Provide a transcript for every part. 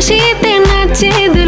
খুশিতে নাচে দুল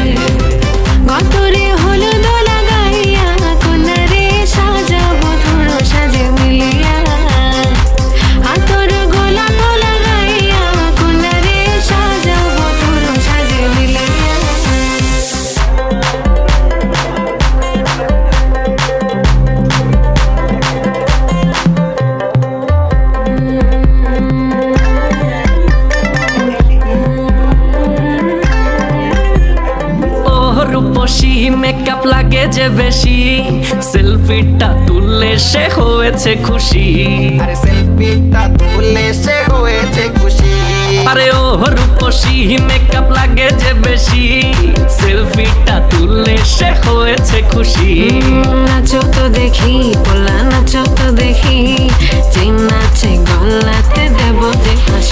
বেশি সেলফিটা তুললে সে হয়েছে খুশি। আরে সেলফিটা তুলে সে হয়েছে খুশি। আরে ও রূপসী মেকআপ লাগে যে বেশি। সেলফিটা তুললে সে হয়েছে খুশি। নাচো তো দেখি পোলা নাচো তো দেখি। যে নাচে হাসি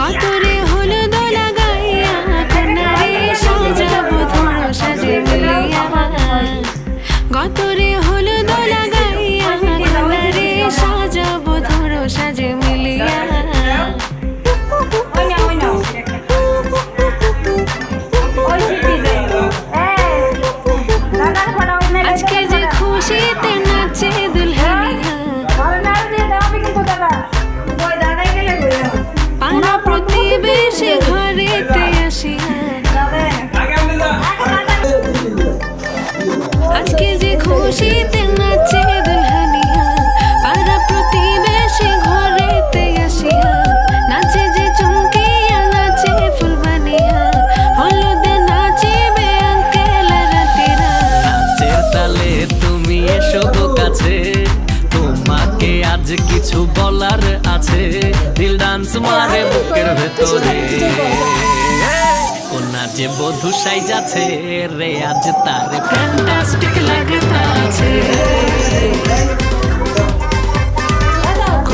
গতরে হলো দোলা গাইয়া কন্যারে সাজাব ধর সাজে মিলিয়া। গতরে হলো দোলা গাইয়া বেশি ঘরেতে আসিয়া আজকে যে খুশিতে না মারে বুকের ভেতরে। ওনার যে বধু সাইজ আছে রে আজ তার ফ্যান্টাস্টিক লাগে আছে।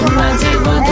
ওনার যে বধু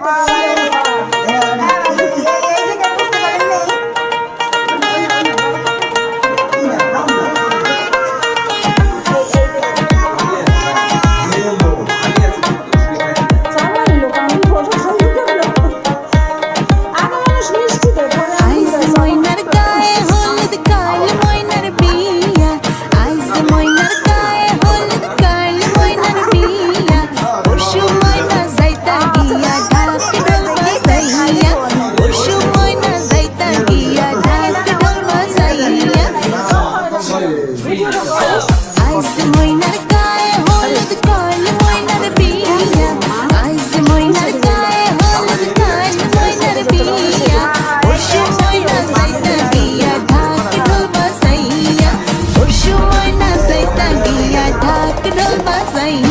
Bye. hein?